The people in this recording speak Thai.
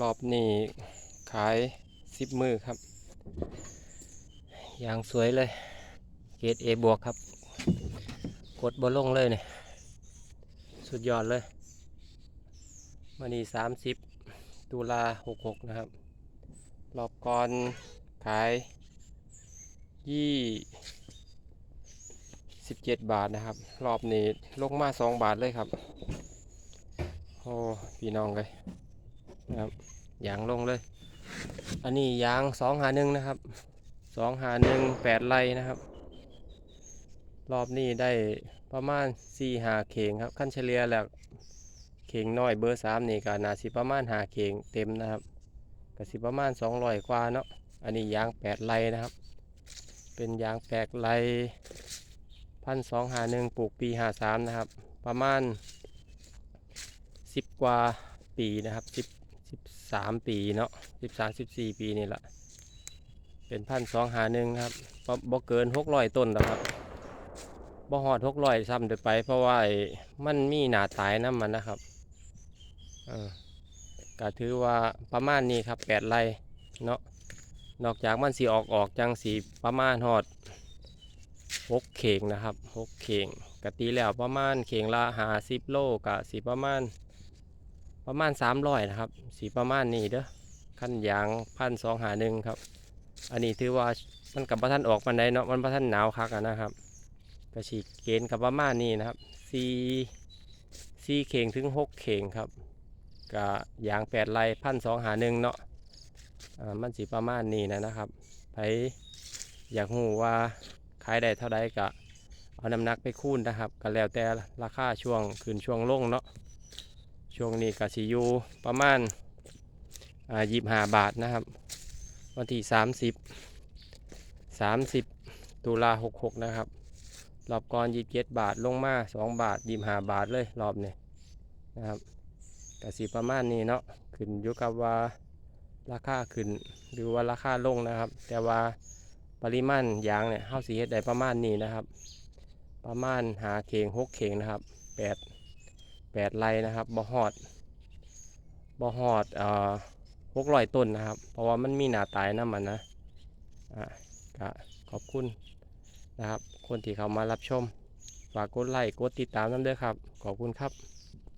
รอบนี้ขายสิบมือครับ อย่างสวยเลย เกรด A บวกครับ กดบนลลงเลยเนี่ย สุดยอดเลยมันนี้สามสิบตุลาหกหกนะครับ รอบก่อนขายยี่สิบเจ็ดบาทนะครับ รอบนี้ลงมาสองบาทเลยครับ โอ้ พี่น้องเลย นะครับยางลงเลย อันนี้ยางสองหาหนึ่งนะครับสองหาหนึ่งแปดไร่นะครับ รอบนี้ได้ประมาณสี่หาเข่งครับขั้นเฉลี่ยแล้วเข่งน้อยเบอร์สามนี่ก็น่าสิประมาณหาเข่งเต็มนะครับก็สิประมาณสองร้อยกว่าเนาะอันนี้ยางแปดไร่นะครับ เป็นยางแปดไร่พันสองหาหนึ่งปลูกปีหาสามนะครับ ประมาณสิบกว่าปีนะครับสิบ สิบสามปีเนาะสิบสามสิบสี่ปีนี่แหละเป็นพันสองหาหนึ่งครับบ่บ่เกินหกร้อยต้นแล้วครับบ่ฮอดหกร้อยซ้ำเดือไป เพราะว่ามันมีหนาตายน้ำมันนะครับเออก็ถือว่าประมาณนี้ครับแปดไร่เนาะนอกจากมันสีออกออกจังสีประมาณฮอดหกเข่งนะครับหกเข่งกตีแล้วประมาณเข่งละหาสิบโลกะสีประมาณ ประมาณสามร้อยนะครับ สีประมาณนี้เด้อขั้นยางพันสองหาหนึ่งครับ อันนี้ถือว่ามันกับประท่านออกมันได้เนาะมันประท่านหนาวคักนะครับกระฉีกเกณฑ์กับประมาณนี้นะครับสี่สี่เข่งถึงหกเข่งครับกะยางแปดไร่พันสองหาหนึ่งเนาะอ่ามันสีประมาณนี้นะนะครับไปอยากหูว่าขายได้เท่าใดกะเอาน้ำหนักไปคูณนะครับ ก็แล้วแต่ราคาช่วงขึ้นช่วงลงเนาะ ช่วงนี้กสิยูประมาณอ่ายี่ห้าบาทนะครับ วันที่สามสิบสามสิบตุลาหกหกนะครับ รอบก่อนยี่สิบเจ็ดบาทลงมาสองบาทยี่ห้าบาทเลยรอบนี้นะครับกสีประมาณนี้เนาะขึ้นอยู่กับว่าราคาขึ้นหรือว่าราคาลงนะครับ แต่ว่าปริมาณยางเนี่ยเฮาสีเฮ็ดได้ประมาณนี้นะครับ ประมาณหาเข่งหกเข่งนะครับแปด แปดไร่นะครับบ่หอดบ่หอดเอ่อหกร้อยต้นนะครับ เพราะว่ามันมีหนาตายน้ำมันนะอะก็ขอบคุณนะครับ คนที่เขามารับชม ฝากกดไลค์กดติดตามน้ำเด้อครับ ขอบคุณครับ